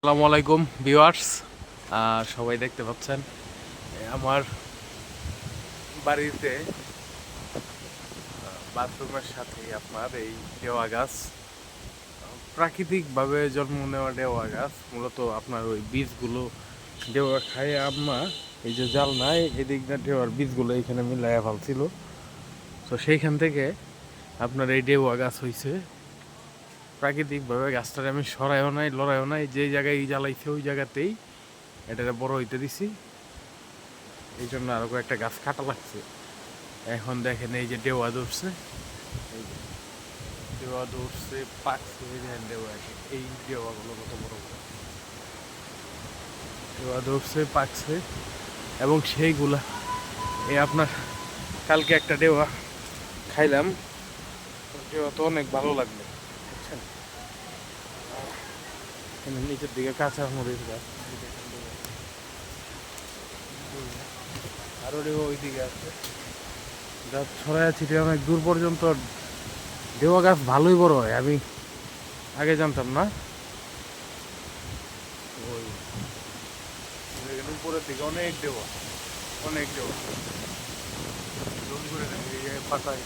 আসসালামু আলাইকুম, ভিউয়ার্স। সবাই দেখতে পাচ্ছেন, আমার বাড়িতে বাথরুমের সাথে আপনার এই দেওয়া গাছ, প্রাকৃতিকভাবে জন্ম নেওয়া দেওয়া গাছ, মূলত আপনার ওই বীজগুলো দেওয়া খায় আম্মা, এই যে জাল নাই এদিক না দেওয়ার বীজগুলো এখানে মিলাইয়া ফেলছিল। তো সেইখান থেকে আপনার এই দেওয়া গাছ হয়েছে প্রাকৃতিকভাবে গাছটার আমি সরাইও নাই, লড়াইও নাই যে জায়গায় জ্বালাইছে ওই জায়গাতেই এটারে বড় হইতে দিছি। এই জন্য আরও কয়েকটা গাছ কাটা লাগছে। এখন দেখেন এই যে ডেওয়া ধরছে। এই যে দেওয়া ধরছে, পাকছে, এই দেওয়াগুলো কত বড় দেওয়া ধরছে, পাকছে এবং সেইগুলা, এই আপনার কালকে একটা দেওয়া খাইলাম। দেওয়া তো অনেক ভালো লাগল। নিচের দিকে কাঁচা মরিচ গাছ। আরও দেওয়া ওই দিকে আছে। গাছ ছড়ায় ছিটিয়ে অনেক দূর পর্যন্ত দেওয়া গাছ ভালোই বড় হয়, আমি আগে জানতাম না। ওই উপরের দিকে অনেক দেওয়া অনেক দেওয়া পাতায়,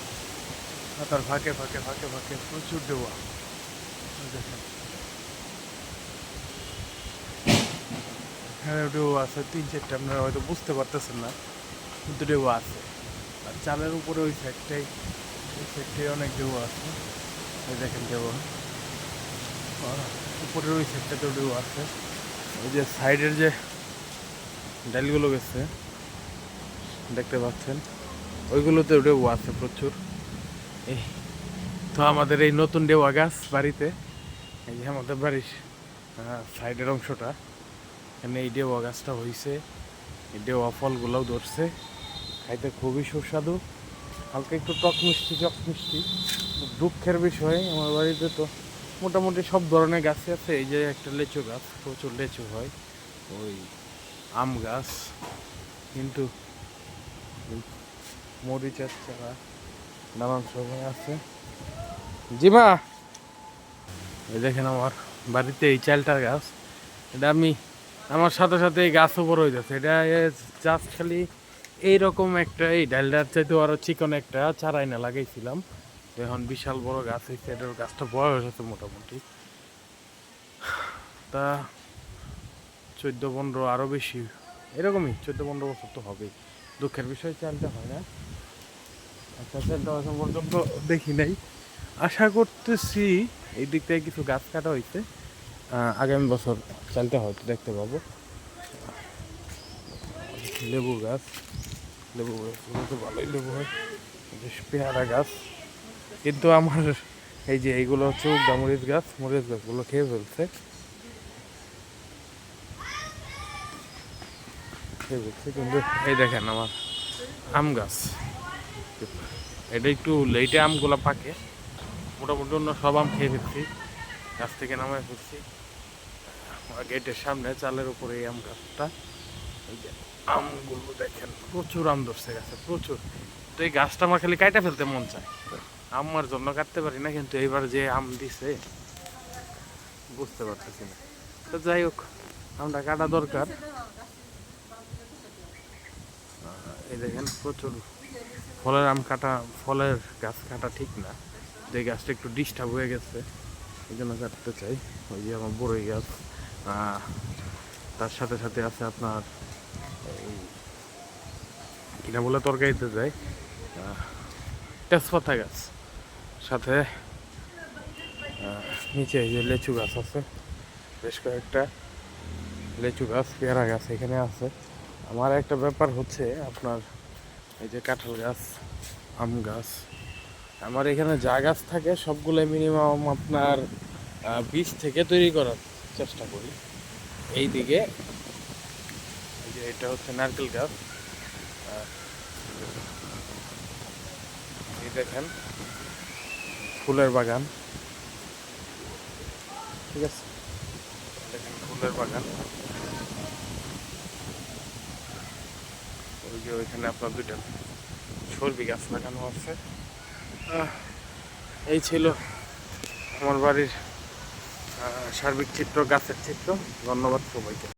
পাতার ফাঁকে ফাঁকে ফাঁকে ফাঁকে প্রচুর দেওয়া হ্যাঁ ডেউ আছে, তিন চারটে, আপনারা হয়তো বুঝতে পারতেছেন না, কিন্তু ডেউ আছে। আর চালের উপরে ওই সাইডটাই ওই সাইডটাই অনেক ডেউ আছে। ওই দেখেন ডেউ উপরের ওই সাইডটাতেও ডেউ আছে। ওই যে সাইডের যে ডালগুলো গেছে, দেখতে পাচ্ছেন ওইগুলোতেও ডেউ আছে প্রচুর। এই তো আমাদের এই নতুন ডেওয়া গাছ বাড়িতে। এই যে আমাদের বাড়ির সাইডের অংশটা, এখানে এই ডেওয়া গাছটা হয়েছে এই ডেওয়া ফলগুলোও ধরছে। খাইতে খুবই সুস্বাদু। হালকা একটু টক মিষ্টি টক মিষ্টি। দুঃখের বিষয়, আমার বাড়িতে তো মোটামুটি সব ধরনের গাছই আছে। এই যে একটা লেচু গাছ, প্রচুর লেচু হয়। ওই আম গাছ, কিন্তু মরিচের চারা নানান সময় আছে। জিমা! দেখেন আমার বাড়িতে এই চালটার গাছ। এটা আমি আমার সাথে সাথে এই গাছও বড় হয়ে যাচ্ছে এটা জাস্ট খালি এইরকম একটা, এই ডালটার চাইতে আরও চিকন একটা চারাই না লাগাইছিলাম। এখন বিশাল বড় গাছ হয়েছে এটার গাছটা বয়স হয়েছে মোটামুটি। তা চোদ্দ, পনেরো আরও বেশি, এরকমই চোদ্দ, পনেরো বছর তো হবেই। দুঃখের বিষয়, চালটা হয় না। আচ্ছা চালটা পর্যন্ত দেখি নাই। আশা করতেছি এই দিক থেকে কিছু গাছ কাটা হয়েছে আগামী বছর চালটা হয়তো দেখতে পাবো। লেবু গাছ। লেবু তো ভালোই লেবু হয়। পেয়ারা গাছ। কিন্তু আমার এই যে এইগুলো হচ্ছে উগদা মরিচ গাছ। মরিচ গাছগুলো খেয়ে ফেলছে। খেয়ে ফেলছে কিন্তু এই দেখেন আমার আম গাছ। এটা একটু লেটে আমগুলো পাকে। মোটামুটি অন্য সব আম খেয়ে ফেলছি গাছ থেকে নামায় ফেলছি গেটের সামনে চালের উপরে এই আম গাছটা। এই যে আমগুলো দেখেন, প্রচুর আম ধরছে গাছে, প্রচুর। তো এই গাছটা আমার খালি কাইটা ফেলতে মন চায়। আমার জন্য কাটতে পারি না, কিন্তু এইবার যে আম দিছে, বুঝতে পারতেছি না। তো যাই হোক, আমটা কাটা দরকার। এই দেখেন, প্রচুর ফলের আম কাটা, ফলের গাছ কাটা ঠিক না। যে গাছটা একটু ডিস্টার্ব হয়ে গেছে। এই জন্য কাটতে চাই। ওই যে আমার বড়ই গাছ। তার সাথে সাথে আছে আপনার এই কিনা বলে তরকারিতে যায় তেজপাতা গাছ। সাথে নিচে এই যে লেচু গাছ আছে। বেশ কয়েকটা লেচু গাছ, পেয়ারা গাছ এখানে আছে। আমার একটা ব্যাপার হচ্ছে আপনার এই যে কাঁঠাল গাছ, আম গাছ আমার এখানে যা গাছ থাকে সবগুলো মিনিমাম আপনার বীজ থেকে তৈরি করার চেষ্টা করি। এই দিকে যে এটা হচ্ছে নারকেল গাছ। এই দেখেন, ফুলের বাগান। ঠিক আছে? দেখেন ফুলের বাগান। ওই যে ওইখানে আপনার দুইটা সর্বি গাছ লাগানো আছে। এই ছিল আমার বাড়ির সার্বিক চিত্র গাছের চিত্র। ধন্যবাদ সবাইকে।